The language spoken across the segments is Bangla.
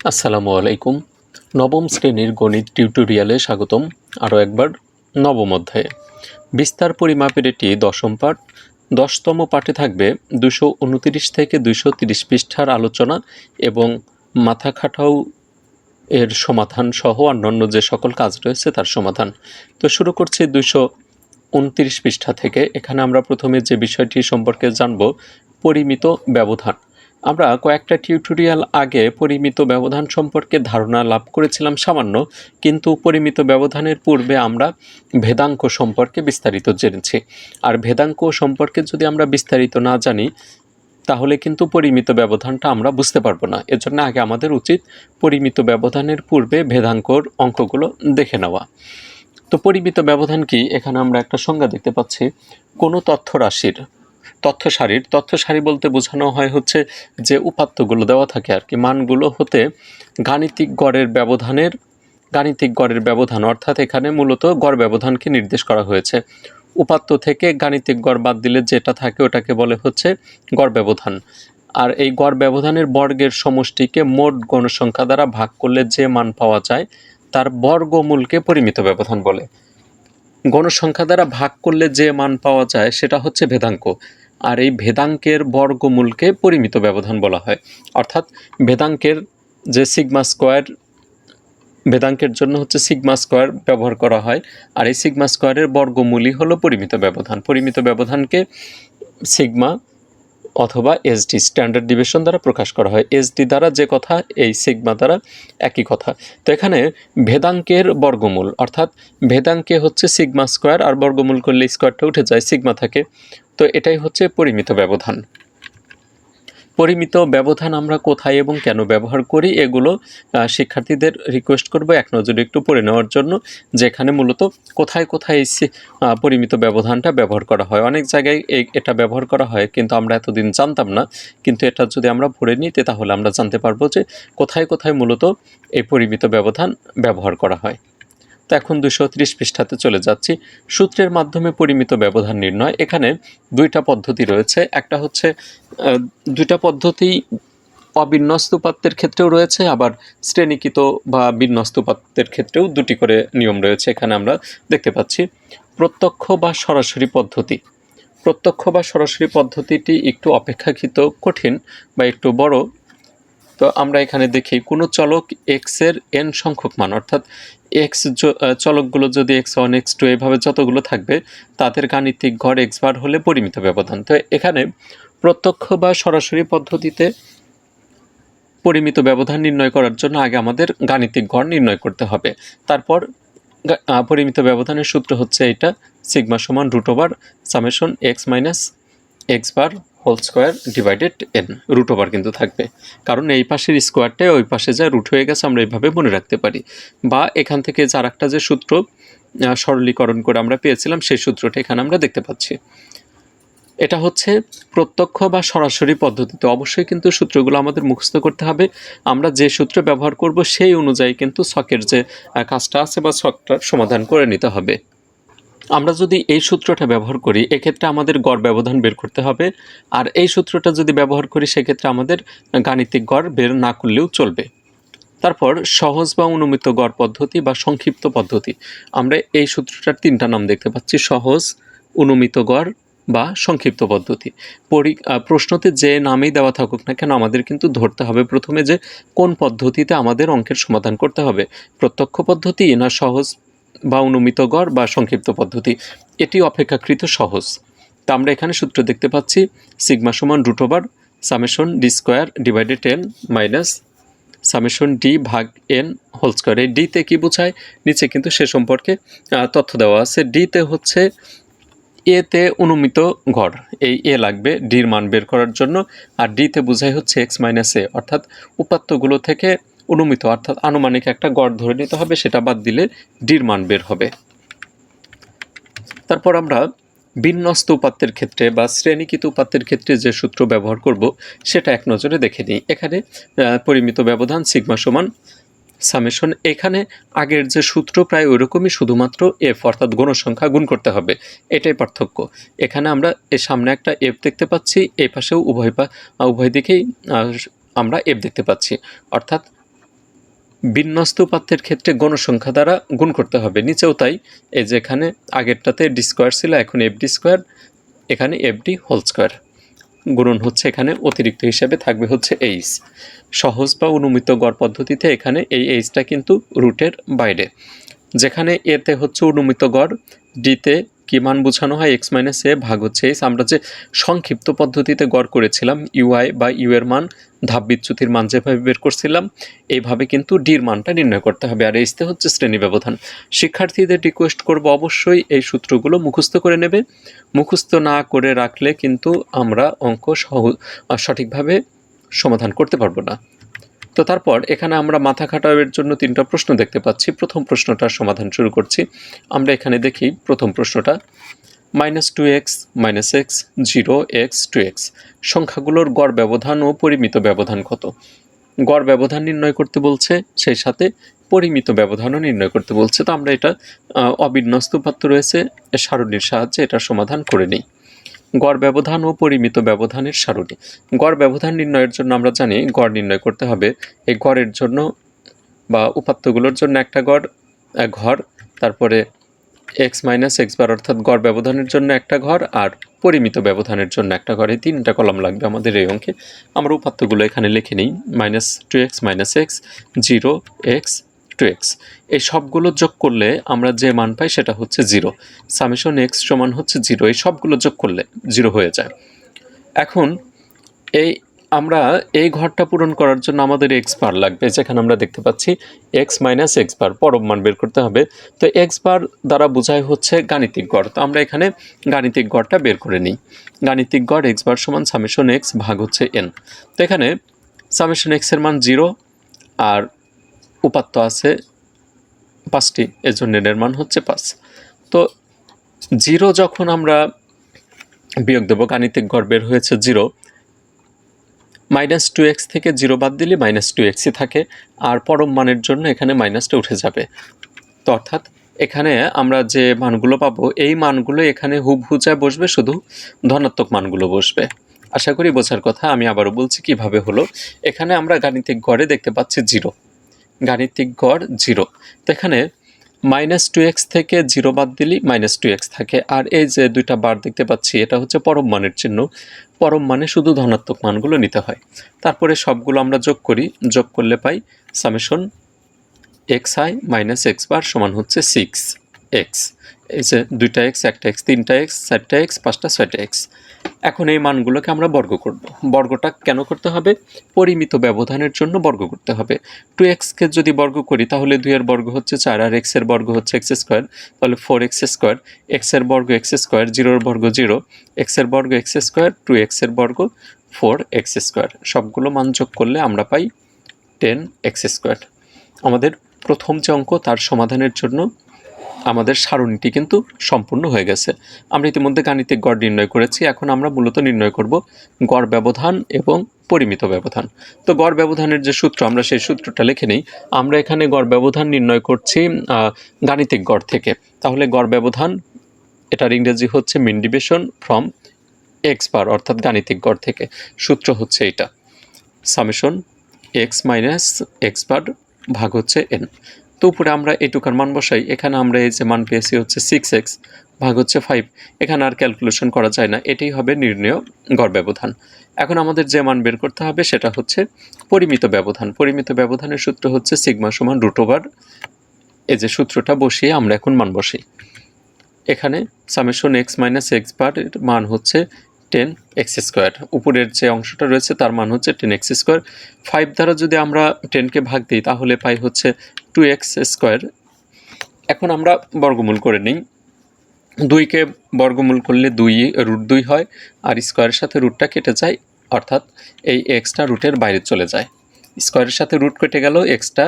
আসসালামু আলাইকুম। নবম শ্রেণির গণিত টিউটোরিয়ালে স্বাগতম। আরও একবার নবম অধ্যায়ে। বিস্তার পরিমাপের এটি দশম পাঠ। দশতম পাঠে থাকবে দুশো উনতিরিশ থেকে দুশো তিরিশ পৃষ্ঠার আলোচনা এবং মাথা খাটাও এর সমাধান সহ অন্যান্য যে সকল কাজ রয়েছে তার সমাধান। তো শুরু করছি দুশো উনতিরিশ পৃষ্ঠা থেকে। এখানে আমরা প্রথমে যে বিষয়টি সম্পর্কে জানব, পরিমিত ব্যবধান। আমরা কয়েকটা টিউটোরিয়াল আগে পরিমিত ব্যবধান সম্পর্কে ধারণা লাভ করেছিলাম সামান্য, কিন্তু পরিমিত ব্যবধানের পূর্বে আমরা ভেদাঙ্ক সম্পর্কে বিস্তারিত জেনেছি। আর ভেদাঙ্ক সম্পর্কে যদি আমরা বিস্তারিত না জানি, তাহলে কিন্তু পরিমিত ব্যবধানটা আমরা বুঝতে পারব না। এজন্য আগে আমাদের উচিত পরিমিত ব্যবধানের পূর্বে ভেদাঙ্কর অঙ্কগুলো দেখে নেওয়া। তো পরিমিত ব্যবধান কি? এখানে আমরা একটা সংজ্ঞা দেখতে পাচ্ছি। কোনো তথ্য রাশির তথ্য সারির তথ্য সারি বলতে বোঝানো হয় হচ্ছে যে উপাত্তগুলো দেওয়া থাকে আর কি। মানগুলো হতে গাণিতিক গড়ের ব্যবধানের, গাণিতিক গড়ের ব্যবধান, অর্থাৎ এখানে মূলত গড় ব্যবধানকে নির্দেশ করা হয়েছে। উপাত্ত থেকে গাণিতিক গড় বাদ দিলে যেটা থাকে ওটাকে বলে হচ্ছে গড় ব্যবধান। আর এই গড় ব্যবধানের বর্গের সমষ্টিকে মোট গণসংখ্যা দ্বারা ভাগ করলে যে মান পাওয়া যায়, তার বর্গমূলকে পরিমিত ব্যবধান বলে। গণসংখ্যা দ্বারা ভাগ করলে যে মান পাওয়া যায়, সেটা হচ্ছে ভেদাঙ্ক। আর এই ভেদাঙ্কের বর্গমূলকে পরিমিত ব্যবধান বলা হয়। অর্থাৎ ভেদাঙ্কের যে সিগমা স্কোয়ার ভেদাঙ্কের জন্য হচ্ছে সিগমা স্কোয়ার ব্যবহার করা হয়, আর এই সিগমা স্কোয়ারের বর্গমূলই হলো পরিমিত ব্যবধান। পরিমিত ব্যবধানকে সিগমা অথবা এসডি স্ট্যান্ডার্ড ডিভিশন দ্বারা প্রকাশ করা হয়। এসডি দ্বারা যে কথা, এই সিগমা দ্বারা একই কথা। তো এখানে ভেদাঙ্কের বর্গমূল, অর্থাৎ ভেদাঙ্কে হচ্ছে সিগমা স্কোয়ার আর বর্গমূল করলে স্কোয়ারটা উঠে যায় সিগমা থাকে। তো এটাই হচ্ছে পরিমিত ব্যবধান। পরিমিত ব্যবধান আমরা কোথায় এবং কেন ব্যবহার করি এগুলো শিক্ষার্থীদের রিকোয়েস্ট করব এক নজরে একটু পড়ে নেওয়ার জন্য, যেখানে মূলত কোথায় কোথায় এই পরিমিত ব্যবধানটা ব্যবহার করা হয়। অনেক জায়গায় এটা ব্যবহার করা হয়, কিন্তু আমরা এতদিন জানতাম না। কিন্তু এটা যদি আমরা পড়ে নিতে তাহলে আমরা জানতে পারব যে কোথায় কোথায় মূলত এই পরিমিত ব্যবধান ব্যবহার করা হয়। তো এখন দুশো ত্রিশ পৃষ্ঠাতে চলে যাচ্ছি। সূত্রের মাধ্যমে পরিমিত ব্যবধান নির্ণয়। এখানে দুইটা পদ্ধতি রয়েছে। একটা হচ্ছে দুইটা পদ্ধতি অবিন্যস্ত উপাত্তের ক্ষেত্রেও রয়েছে, আবার শ্রেণীকৃত বা বিন্যস্ত উপাত্তের ক্ষেত্রেও দুটি করে নিয়ম রয়েছে। এখানে আমরা দেখতে পাচ্ছি, প্রত্যক্ষ বা সরাসরি পদ্ধতি। প্রত্যক্ষ বা সরাসরি পদ্ধতিটি একটু অপেক্ষাকৃত কঠিন বা একটু বড়। তো আমরা এখানে দেখি, কোনো চলক এক্সের এন সংখ্যক মান, অর্থাৎ এক্স চলকগুলো যদি এক্স ওয়ান এক্স টু এভাবে যতগুলো থাকবে, তাদের গাণিতিক গড় এক্স বার হলে পরিমিত ব্যবধান। তো এখানে প্রত্যক্ষ বা সরাসরি পদ্ধতিতে পরিমিত ব্যবধান নির্ণয় করার জন্য আগে আমাদের গাণিতিক গড় নির্ণয় করতে হবে। তারপর পরিমিত ব্যবধানের সূত্র হচ্ছে এটা সিগমা সমান root over summation x minus x bar whole square divided n, root over কিন্তু থাকবে। কারণ এই পাশের স্কোয়ারটাই ওই পাশে যা রুট হয়ে গেছে, আমরা এইভাবে মনে রাখতে পারি। বা এখান থেকে যার একটা যে সূত্র সরলীকরণ করে আমরা পেয়েছিলাম, সেই সূত্রটা এখানে আমরা দেখতে পাচ্ছি। এটা হচ্ছে প্রত্যক্ষ বা সরাসরি পদ্ধতিতে অবশ্যই কিন্তু সূত্রগুলো আমাদের মুখস্থ করতে হবে। আমরা যে সূত্র ব্যবহার করব, সেই অনুযায়ী কিন্তু ছকের যে কাজটা আছে বা ছকটার সমাধান করে নিতে হবে। আমরা যদি এই সূত্রটা ব্যবহার করি, এক্ষেত্রে আমাদের গড় ব্যবধান বের করতে হবে। আর এই সূত্রটা যদি ব্যবহার করি, সেক্ষেত্রে আমাদের গাণিতিক গড় বের না করলেও চলবে। তারপর সহজ বা অনুমিত গড় পদ্ধতি বা সংক্ষিপ্ত পদ্ধতি। আমরা এই সূত্রটার তিনটা নাম দেখতে পাচ্ছি, সহজ, অনুমিত গড় বা সংক্ষিপ্ত পদ্ধতি। পরি প্রশ্নতে যে নামেই দেওয়া থাকুক না কেন, আমাদের কিন্তু ধরতে হবে প্রথমে যে কোন পদ্ধতিতে আমাদের অঙ্কের সমাধান করতে হবে। প্রত্যক্ষ পদ্ধতি না সহজ বা অনুমিত গড় বা সংক্ষিপ্ত পদ্ধতি। এটি অপেক্ষাকৃত সহজ। তা আমরা এখানে সূত্র দেখতে পাচ্ছি, সিগমা সমান root over summation d square divided n minus summation d ভাগ এন হোল স্কোয়ার। এই ডিতে কী বোঝায়? নিচে কিন্তু সে সম্পর্কে তথ্য দেওয়া আছে। ডিতে হচ্ছে এতে অনুমিত গড়। এই এ লাগবে ডির মান বের করার জন্য। আর ডিতে বোঝায় হচ্ছে এক্স মাইনাস এ। অর্থাৎ উপাত্তগুলো থেকে অনুমিত, অর্থাৎ আনুমানিক একটা গড় ধরে নিতে হবে, সেটা বাদ দিলে ডির মান বের হবে। তারপর আমরা বিন্যস্ত উপাত্তের ক্ষেত্রে বা শ্রেণীকৃত উপাত্তের ক্ষেত্রে যে সূত্র ব্যবহার করব, সেটা এক নজরে দেখে নিই। এখানে পরিমিত ব্যবধান সিগমা সমান সামেশন। এখানে আগের যে সূত্র প্রায় ওইরকমই, শুধুমাত্র এফ, অর্থাৎ গণসংখ্যা গুণ করতে হবে। এটাই পার্থক্য। এখানে আমরা এর সামনে একটা এফ দেখতে পাচ্ছি এই পাশেও উভয় পা, উভয় দিকেই আমরা এফ দেখতে পাচ্ছি। অর্থাৎ বিন্যস্ত উপাত্তের ক্ষেত্রে গণসংখ্যা দ্বারা গুণ করতে হবে। নিচেও তাই, এই যে এখানে আগেরটাতে ডি স্কোয়ার ছিল, এখন এফ ডি স্কোয়ার এখানে এফ ডি হোল স্কোয়ার গুণন হচ্ছে এখানে অতিরিক্ত হিসাবে থাকবে হচ্ছে এইচ সহজ বা অনুমিত গড় পদ্ধতিতে এখানে এই এইচটা কিন্তু রুটের বাইরে। যেখানে এতে হচ্ছে অনুমিত গড় ডিতে কি মান বোঝানো হয়? এক্স মাইনাস এ ভাগ হচ্ছে এইচ আমরা যে সংক্ষিপ্ত পদ্ধতিতে গড় করেছিলাম ইউআই বা ইউ এর মান, ধাপ বিচ্যুতির মান যেভাবে বের করছিলাম, এইভাবে কিন্তু ডির মানটা নির্ণয় করতে হবে। আর এইচতে হচ্ছে শ্রেণি ব্যবধান। শিক্ষার্থীদের রিকোয়েস্ট করব অবশ্যই এই সূত্রগুলো মুখস্থ করে নেবে। মুখস্থ না করে রাখলে কিন্তু আমরা অঙ্ক সহ সঠিকভাবে সমাধান করতে পারব না। তো তারপর এখানে আমরা মাথা খাটাবের জন্য তিনটা প্রশ্ন দেখতে পাচ্ছি। প্রথম প্রশ্নটার সমাধান শুরু করছি। আমরা এখানে দেখি প্রথম প্রশ্নটা minus two x minus x zero x two x সংখ্যাগুলোর গড় ব্যবধান ও পরিমিত ব্যবধান কত? গড় ব্যবধান নির্ণয় করতে বলছে, সেই সাথে পরিমিত ব্যবধানও নির্ণয় করতে বলছে। তো আমরা এটা অবিন্যস্ত উপাত্ত রয়েছে সারণীর সাহায্যে এটার সমাধান করে নিই। গড় ব্যবধান ও পরিমিত ব্যবধানের সারণি। গড় ব্যবধান নির্ণয়ের জন্য আমরা জানি গড় নির্ণয় করতে হবে। এই গড়ের জন্য বা উপাত্তগুলোর জন্য একটা গড় ঘর, তারপরে এক্স মাইনাস এক্স বার অর্থাৎ গড় ব্যবধানের জন্য একটা ঘর আর পরিমিত ব্যবধানের জন্য একটা ঘরে। তিনটা কলম লাগবে আমাদের এই অঙ্কে। আমরা উপাত্তগুলো এখানে লিখে নিই। Minus two x minus x zero x two x এই সবগুলো যোগ করলে আমরা যে মান পাই সেটা হচ্ছে জিরো সামেশন এক্স সমান হচ্ছে জিরো এই সবগুলো যোগ করলে জিরো হয়ে যায়। এখন এই আমরা এই ঘরটা পূরণ করার জন্য আমাদের এক্স বার লাগবে, যেখানে আমরা দেখতে পাচ্ছি এক্স মাইনাস এক্স বার পরম মান বের করতে হবে। তো এক্স বার দ্বারা বোঝায় হচ্ছে গাণিতিক গড়। তো আমরা এখানে গাণিতিক গড়টা বের করে নিই। গাণিতিক গড় এক্স বার সমান সামেশন এক্স ভাগ হচ্ছে এন তো এখানে সামেশন এক্সের মান জিরো আর উপাত্ত আছে পাঁচটি, এর জন্য এর মান হচ্ছে পাঁচ। তো জিরো যখন আমরা বিয়োগ দেবো, গাণিতিক গড় বের হয়েছে জিরো মাইনাস টু এক্স থেকে জিরো বাদ দিলে মাইনাস টু এক্সই থাকে, আর পরম মানের জন্য এখানে মাইনাসটা উঠে যাবে। তো অর্থাৎ এখানে আমরা যে মানগুলো পাবো, এই মানগুলো এখানে হুবহু যা বসবে, শুধু ধনাত্মক মানগুলো বসবে। আশা করি বোঝার কথা, আমি আবারও বলছি কীভাবে হলো। এখানে আমরা গাণিতিক গড়ে দেখতে পাচ্ছি জিরো। গাণিতিক গড় জিরো। তো এখানে মাইনাস টু এক্স থেকে জিরো বাদ দিলেই মাইনাস টু এক্স থাকে। আর এই যে দুইটা বার দেখতে পাচ্ছি, এটা হচ্ছে পরম মানের চিহ্ন। পরম মানে শুধু ধনাত্মক মানগুলো নিতে হয়। তারপরে সবগুলো আমরা যোগ করি। যোগ করলে পাই summation x i minus x bar সমান হচ্ছে সিক্স এক্স এই যে দুইটা এক্স একটা এক্স তিনটা এক্স চারটা এক্স পাঁচটা ছয়টা এক্স এখন এই মানগুলোকে আমরা বর্গ করব। বর্গটা কেন করতে হবে? পরিমিত ব্যবধানের জন্য বর্গ করতে হবে। টু এক্সকে যদি বর্গ করি, তাহলে দুইয়ের বর্গ হচ্ছে চার, আর এক্সের বর্গ হচ্ছে এক্স স্কোয়ার। তাহলে ফোর এক্স স্কোয়ার এক্সের বর্গ এক্স স্কোয়ার জিরোর বর্গ জিরো এক্সের বর্গ এক্স স্কোয়ার, টু এক্সের বর্গ ফোর এক্স স্কোয়ার। সবগুলো মান যোগ করলে আমরা পাই টেন এক্স স্কোয়ার। আমাদের প্রথম যে অঙ্ক, তার সমাধানের জন্য আমাদের সারণীটি কিন্তু সম্পূর্ণ হয়ে গেছে। আমরা ইতিমধ্যে গাণিতিক গড় নির্ণয় করেছি। এখন আমরা মূলত নির্ণয় করব গড় ব্যবধান এবং পরিমিত ব্যবধান। তো গড় ব্যবধানের যে সূত্র, আমরা সেই সূত্রটা লিখে নিই। আমরা এখানে গড় ব্যবধান নির্ণয় করছি গাণিতিক গড় থেকে। তাহলে গড় ব্যবধান, এটার ইংরেজি হচ্ছে mean division from x bar, অর্থাৎ গাণিতিক গড় থেকে। সূত্র হচ্ছে এটা। Summation x minus x bar ভাগ হচ্ছে এন। তো উপরে আমরা এটুকার মান বসাই। এখানে আমরা এই যে মান পেয়েছি হচ্ছে সিক্স এক্স ভাগ হচ্ছে ফাইভ এখানে আর ক্যালকুলেশন করা যায় না। এটাই হবে নির্ণয় গড় ব্যবধান। এখন আমাদের যে মান বের করতে হবে সেটা হচ্ছে পরিমিত ব্যবধান। পরিমিত ব্যবধানের সূত্র হচ্ছে সিগমা সমান রুট ওভার এই যে সূত্রটা বসিয়ে আমরা এখন মান বসাই এখানে summation x minus x bar মান হচ্ছে টেন এক্স স্কোয়ার উপরের যে অংশটা রয়েছে তার মান হচ্ছে টেন এক্স স্কোয়ার ফাইভ দ্বারা যদি আমরা টেনকে ভাগ দিই তাহলে পাই হচ্ছে টু এক্স স্কোয়ার এখন আমরা বর্গমূল করে নিই। দুইকে বর্গমূল করলে দুই রুট দুই হয়, আর স্কোয়ারের সাথে রুটটা কেটে যায়, অর্থাৎ এই এক্সটা রুটের বাইরে চলে যায়। স্কোয়ারের সাথে রুট কেটে গেল এক্সটা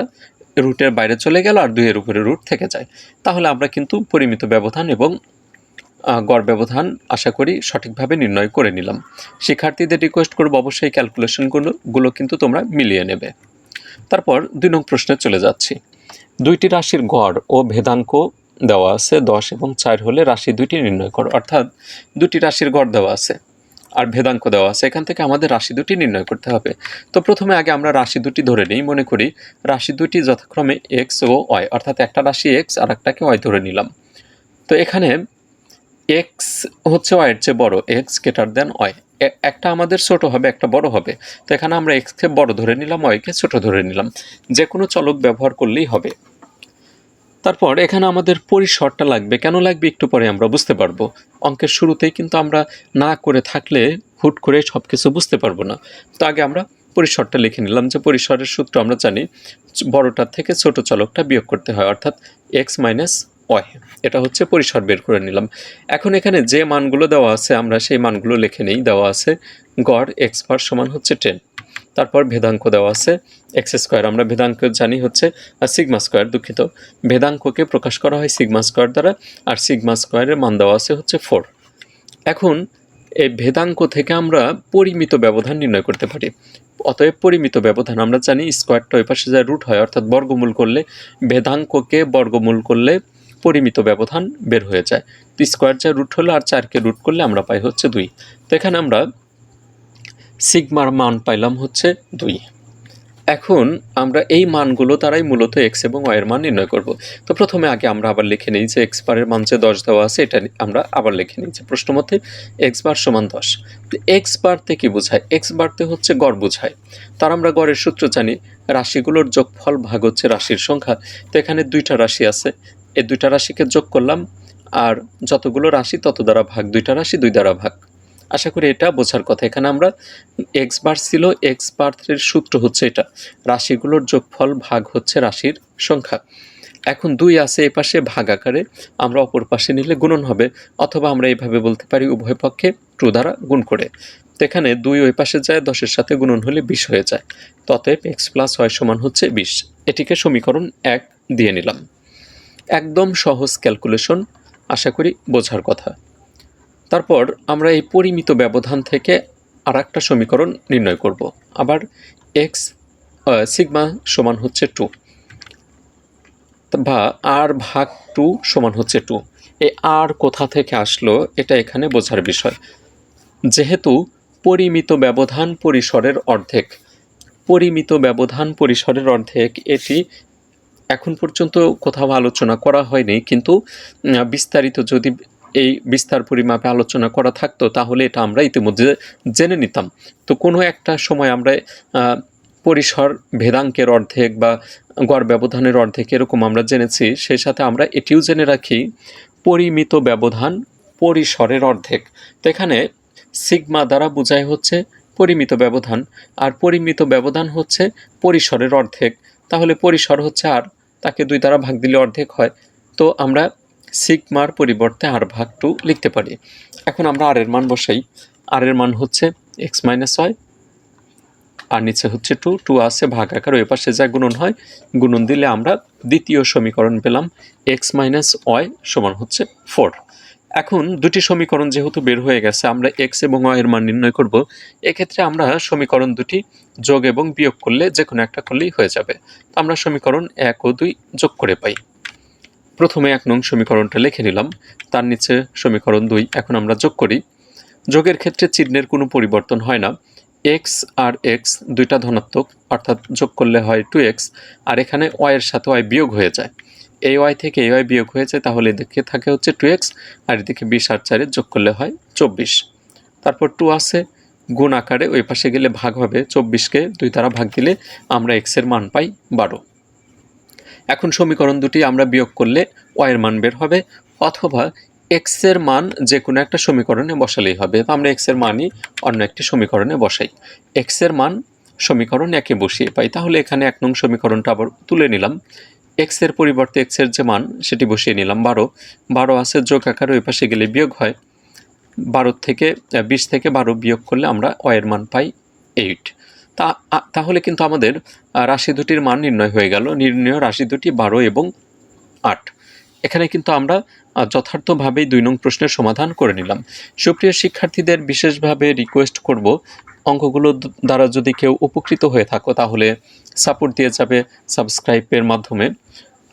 রুটের বাইরে চলে গেল, আর দুইয়ের উপরে রুট থেকে যায়। তাহলে আমরা কিন্তু পরিমিত ব্যবধান এবং গড় ব্যবধান আশা করি সঠিকভাবে নির্ণয় করে নিলাম। শিক্ষার্থীদের রিকোয়েস্ট করব অবশ্যই ক্যালকুলেশনগুলো গুলো কিন্তু তোমরা মিলিয়ে নেবে। তারপর দুই নং প্রশ্নে চলে যাচ্ছি। দুইটি রাশির গড় ও ভেদাঙ্ক দেওয়া আছে, দশ এবং চার হলে রাশি দুইটি নির্ণয় করো, অর্থাৎ দুটি রাশির গড় দেওয়া আছে আর ভেদাঙ্ক দেওয়া আছে। এখান থেকে আমাদের রাশি দুটি নির্ণয় করতে হবে। তো প্রথমে আগে আমরা রাশি দুটি ধরে নিই, মনে করি রাশি দুটি যথাক্রমে এক্স ও ওয়াই অর্থাৎ একটা রাশি এক্স আর একটাকে ওয়াই ধরে নিলাম। তো এখানে এক্স হচ্ছে ওয়াইয়ের চেয়ে বড় এক্স গ্রেটার দেন ওয়াই একটা আমাদের ছোট হবে, একটা বড় হবে। তো এখানে আমরা এক্সকে বড় ধরে নিলাম ওয়াইকে ছোট ধরে নিলাম। যে কোনো চলক ব্যবহার করলেই হবে। তারপর এখানে আমাদের পরিসরটা লাগবে। কেন লাগবে একটু পরে আমরা বুঝতে পারব। অঙ্কের শুরুতেই কিন্তু আমরা না করে থাকলে হুট করে সব কিছু বুঝতে পারব না। তো আগে আমরা পরিসরটা লিখে নিলাম যে পরিসরের সূত্র আমরা জানি বড়টার থেকে ছোট চলকটা বিয়োগ করতে হয়। অর্থাৎ এক্স মাইনাস ওয়াই এটা হচ্ছে পরিসর বের করে নিলাম। এখন এখানে যে মানগুলো দেওয়া আছে, আমরা সেই মানগুলো লিখে নিই। দেওয়া আছে গড় এক্স বার সমান হচ্ছে টেন। তারপর ভেদাঙ্ক দেওয়া আছে এক্স স্কোয়ার আমরা ভেদাঙ্ক জানি হচ্ছে সিগমা স্কোয়ার দুঃখিত। ভেদাঙ্ককে প্রকাশ করা হয় সিগমা স্কোয়ার দ্বারা, আর সিগমা স্কোয়ারের মান দেওয়া আছে হচ্ছে ফোর এখন এই ভেদাঙ্ক থেকে আমরা পরিমিত ব্যবধান নির্ণয় করতে পারি। অতএব পরিমিত ব্যবধান, আমরা জানি স্কোয়ারটা ওই পাশে যা রুট হয়, অর্থাৎ বর্গমূল করলে ভেদাঙ্ককে বর্গমূল করলে পরিমিত ব্যবধান বের হয়ে যায়। তো স্কোয়ার যা রুট হলো আর চারকে রুট করলে আমরা পাই হচ্ছে দুই। তো এখানে আমরা সিগমার মান পাইলাম হচ্ছে দুই। এখন আমরা এই মানগুলো দ্বারাই মূলত এক্স এবং ওয়ের মান নির্ণয় করব। তো প্রথমে আগে আমরা আবার লিখে নিই যে এক্স বারের মান যে দশ দেওয়া আছে, এটা আমরা আবার লিখে নিই যে প্রশ্ন মধ্যে এক্স বার সমান দশ। তো এক্স বারতে কী বোঝায়? এক্স বারতে হচ্ছে গড় বোঝায়। তার আমরা গড়ের সূত্র জানি, রাশিগুলোর যোগফল ভাগ হচ্ছে রাশির সংখ্যা। তো এখানে দুইটা রাশি আছে এই দুইটা রাশিকে যোগ করলাম, আর যতগুলো রাশি তত দ্বারা ভাগ, দুইটা রাশি দুই দ্বারা ভাগ। আশা করি এটা বোঝার কথা। এখানে আমরা এক্স বার ছিল এক্স বার্থের সূত্র হচ্ছে এটা। রাশিগুলোর যোগফল ভাগ হচ্ছে রাশির সংখ্যা। এখন দুই আছে এ পাশে ভাগ আকারে, আমরা অপর পাশে নিলে গুণন হবে, অথবা আমরা এইভাবে বলতে পারি উভয় পক্ষে টু দ্বারা গুণ করে। তো এখানে দুই ওই পাশে যায়, দশের সাথে গুণন হলে বিশ হয়ে যায়। ততএব এক্স প্লাস ওয়াই সমান হচ্ছে বিশ। এটিকে সমীকরণ এক দিয়ে নিলাম। একদম সহজ ক্যালকুলেশন, আশা করি বোঝার কথা। তারপর আমরা এই পরিমিত ব্যবধান থেকে আর একটা সমীকরণ নির্ণয় করব। আবার এক্স সিগমা সমান হচ্ছে টু বা আর ভাগ টু সমান হচ্ছে টু এই আর কোথা থেকে আসলো এটা এখানে বোঝার বিষয়। যেহেতু পরিমিত ব্যবধান পরিসরের অর্ধেক, পরিমিত ব্যবধান পরিসরের অর্ধেক, এটি এখন পর্যন্ত কোথাও আলোচনা করা হয়নি, কিন্তু বিস্তারিত যদি এই বিস্তার পরিমাপে আলোচনা করা থাকতো, তাহলে এটা আমরা ইতিমধ্যে জেনে নিতাম। তো কোনো একটা সময় আমরা পরিসর, ভেদাঙ্কের অর্ধেক বা গড় ব্যবধানের অর্ধেক এরকম আমরা জেনেছি সেই সাথে আমরা এটিও জেনে রাখি, পরিমিত ব্যবধান পরিসরের অর্ধেক। তো এখানে সিগমা দ্বারা বোঝায় হচ্ছে পরিমিত ব্যবধান, আর পরিমিত ব্যবধান হচ্ছে পরিসরের অর্ধেক। তাহলে পরিসর হচ্ছে আর। তাকে দুই দ্বারা ভাগ দিলে অর্ধেক হয়। তো আমরা সিগমার পরিবর্তে আর ভাগ টু লিখতে পারি। এখন আমরা আর এর মান বসাই। আর এর মান হচ্ছে এক্স মাইনাস ওয়াই। আর নিচে হচ্ছে টু। টু আছে ভাগ আকার। ওই পাশে যা গুণন হয়, গুণন দিলে আমরা দ্বিতীয় সমীকরণ পেলাম। এক্স মাইনাস ওয়াই সমান হচ্ছে ফোর। এখন দুটি সমীকরণ যেহেতু বের হয়ে গেছে, আমরা এক্স এবং ওয়াই এর মান নির্ণয় করব। এক্ষেত্রে আমরা সমীকরণ দুটি যোগ এবং বিয়োগ করলে যে কোনো একটা করলেই হয়ে যাবে। তো আমরা সমীকরণ এক ও দুই যোগ করে পাই। প্রথমে এক নং সমীকরণটা লিখে নিলাম, তার নিচে সমীকরণ দুই এখন আমরা যোগ করি। যোগের ক্ষেত্রে চিহ্নের কোনো পরিবর্তন হয় না। এক্স আর এক্স দুইটা ধনাত্মক, অর্থাৎ যোগ করলে হয় টু এক্স আর এখানে ওয়াইয়ের সাথে ওয়াই বিয়োগ হয়ে যায়। এই ওয়াই থেকে এই ওয়াই বিয়োগ হয়ে যায় তাহলে এদিকে থাকে হচ্ছে টু এক্স আর এদিকে বিশ আর চারে যোগ করলে হয় চব্বিশ। তারপর টু আছে, গুণ আকারে ওই পাশে গেলে ভাগ হবে চব্বিশকে দুই দ্বারা ভাগ দিলে আমরা এক্সের মান পাই বারো। এখন সমীকরণ দুটি আমরা বিয়োগ করলে ওয়াইয়ের মান বের হবে, অথবা এক্সের মান যে কোনো একটা সমীকরণে বসালেই হবে। তো আমরা এক্সের মানই অন্য একটি সমীকরণে বসাই। এক্সের মান সমীকরণ একে বসিয়ে পাই। তাহলে এখানে এক নং সমীকরণটা আবার তুলে নিলাম। এক্সের পরিবর্তে এক্সের যে মান, সেটি বসিয়ে নিলাম, বারো। বারো আছে, যোগ আকারে ওই পাশে গেলে বিয়োগ হয়। বারো থেকে বিশ থেকে বারো বিয়োগ করলে আমরা অয়ের মান পাই এইট তা তাহলে কিন্তু আমাদের রাশি দুটির মান নির্ণয় হয়ে গেল। নির্ণয় রাশি দুটি বারো এবং আট। এখানে কিন্তু আমরা যথার্থভাবেই দুই নং প্রশ্নের সমাধান করে নিলাম। সুপ্রিয় শিক্ষার্থীদের বিশেষভাবে রিকোয়েস্ট করব, অঙ্কগুলো দ্বারা যদি কেউ উপকৃত হয়ে থাকো, তাহলে সাপোর্ট দিয়ে যাবে সাবস্ক্রাইবের মাধ্যমে।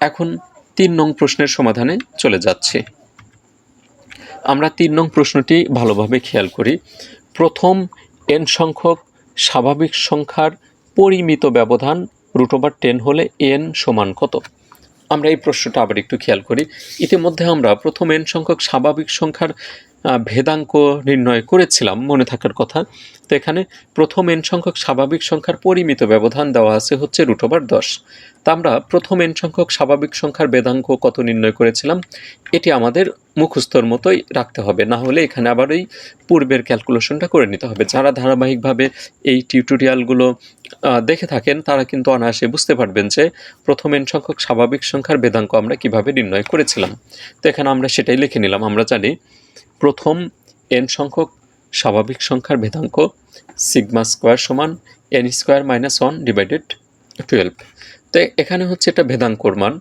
এখন তিন নং প্রশ্নের সমাধানে চলে যাচ্ছে। আমরা তিন নং প্রশ্নটি ভালোভাবে খেয়াল করি। প্রথম এন সংখ্যক স্বাভাবিক সংখ্যার পরিমিত ব্যবধান রুট ওভার টেন হলে এন সমান কত? আমরা এই প্রশ্নটা আবার একটু খেয়াল করি। ইতিমধ্যে আমরা প্রথম এন সংখ্যক স্বাভাবিক সংখ্যার ভেদাঙ্ক নির্ণয় করেছিলাম, মনে থাকার কথা। তো এখানে প্রথম এন সংখ্যক স্বাভাবিক সংখ্যার পরিমিত ব্যবধান দেওয়া আছে হচ্ছে রুট ওভার দশ। তা আমরা প্রথম এন সংখ্যক স্বাভাবিক সংখ্যার বেদাঙ্ক কত নির্ণয় করেছিলাম, এটি আমাদের মুখস্থর মতোই রাখতে হবে। না হলে এখানে আবার এই পূর্বের ক্যালকুলেশনটা করে নিতে হবে। যারা ধারাবাহিকভাবে এই টিউটোরিয়ালগুলো দেখে থাকেন, তারা কিন্তু অনায়াসে বুঝতে পারবেন যে প্রথম এন সংখ্যক স্বাভাবিক সংখ্যার বেদাঙ্ক আমরা কীভাবে নির্ণয় করেছিলাম। তো এখানে আমরা সেটাই লিখে নিলাম। আমরা জানি প্রথম এন সংখ্যক স্বাভাবিক সংখ্যার ভেদাঙ্ক সিগমা স্কোয়ার সমান n square minus one divided twelve তো এখানে হচ্ছে এটা ভেদাঙ্কর মান।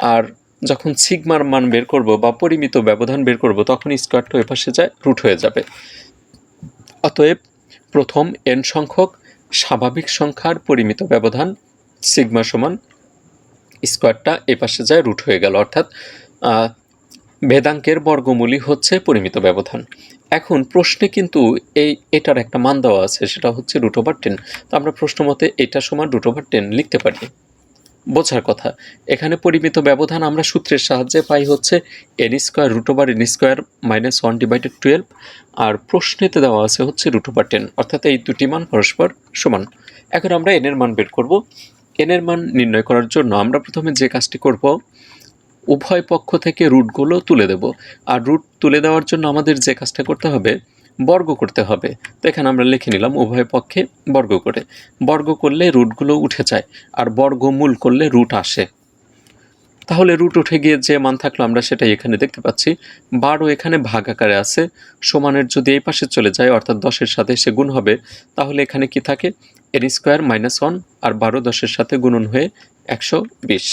আর যখন সিগমার মান বের করব বা পরিমিত ব্যবধান বের করব, তখন স্কোয়ারটা ওই পাশে যায় রুট হয়ে যাবে। অতএব প্রথম এন সংখ্যক স্বাভাবিক সংখ্যার পরিমিত ব্যবধান সিগমা সমান স্কোয়ারটা এ পাশে যায় রুট হয়ে গেল। অর্থাৎ ভেদাঙ্কের বর্গমূলই হচ্ছে পরিমিত ব্যবধান। এখন প্রশ্নে কিন্তু এই এটার একটা মান দেওয়া আছে, সেটা হচ্ছে রুট ওভার টেন তো আমরা প্রশ্ন মতে এটা সমান রুট ওভার টেন লিখতে পারি। বোঝার কথা, এখানে পরিমিত ব্যবধান আমরা সূত্রের সাহায্যে পাই হচ্ছে n square root over n square minus one divided twelve আর প্রশ্নেতে দেওয়া আছে হচ্ছে রুট ওভার টেন অর্থাৎ এই দুটি মান পরস্পর সমান। এখন আমরা এনের মান বের করব। এনের মান নির্ণয় করার জন্য আমরা প্রথমে যে কাজটি করব উভয় পক্ষ থেকে রুটগুলো তুলে দেব। আর রুট তুলে দেওয়ার জন্য আমাদের যে কাজটা করতে হবে, বর্গ করতে হবে। তো এখানে আমরা লিখে নিলাম উভয় পক্ষে বর্গ করে। বর্গ করলে রুটগুলো উঠে যায়, আর বর্গমূল করলে রুট আসে। তাহলে রুট উঠে গিয়ে যে মান থাকল আমরা সেটাই এখানে দেখতে পাচ্ছি। বারো এখানে ভাগ আকারে আছে, সমানের যদি এই পাশে চলে যায়, অর্থাৎ দশের সাথে সে গুণ হবে, তাহলে এখানে কি থাকে? এন স্কোয়ার মাইনাস ওয়ান, আর বারো দশের সাথে গুণন হয়ে একশো বিশ।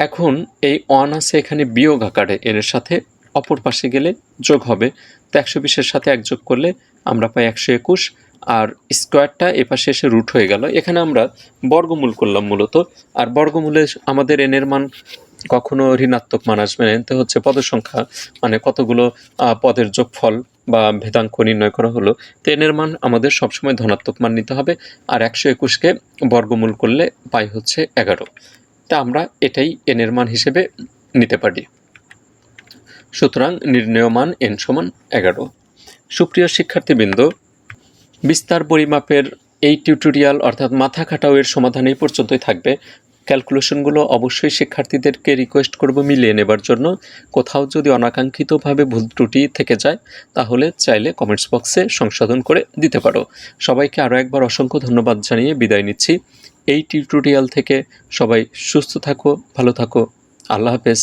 এখন এই ওয়ান আছে, এখানে বিয়োগ আকারে। এর সাথে অপর পাশে গেলে যোগ হবে। তো একশো বিশের সাথে এক যোগ করলে আমরা পাই একশো একুশ। আর স্কোয়ারটা এপাশে এসে রুট হয়ে গেল। এখানে আমরা বর্গমূল করলাম মূলত। আর বর্গমূলে আমাদের এনের মান কখনো ঋণাত্মক মান আসবে না। এতে হচ্ছে পদের সংখ্যা মানে কতগুলো পদের যোগফল বা ভেদাঙ্ক নির্ণয় করা হলো। তো এনের মান আমাদের সবসময় ধনাত্মক মান নিতে হবে। আর একশো একুশকে বর্গমূল করলে পাই হচ্ছে এগারো। তা আমরা এটাই এনের মান হিসেবে নিতে পারি। সুতরাং নির্ণয় মান এন সমান এগারো। সুপ্রিয় শিক্ষার্থীবৃন্দ, বিস্তার পরিমাপের এই টিউটোরিয়াল অর্থাৎ মাথা খাটাও এর সমাধান এই পর্যন্তই থাকবে। ক্যালকুলেশনগুলো অবশ্যই শিক্ষার্থীদেরকে রিকোয়েস্ট করব মিলিয়ে নেবার জন্য। কোথাও যদি অনাকাঙ্ক্ষিতভাবে ভুল ত্রুটি থেকে যায়, তাহলে চাইলে কমেন্টস বক্সে সংশোধন করে দিতে পারো। সবাইকে আরও একবার অসংখ্য ধন্যবাদ জানিয়ে বিদায় নিচ্ছি। এই টিউটোরিয়াল থেকে সবাই সুস্থ থাকো ভালো থাকো। আল্লাহ হাফেজ।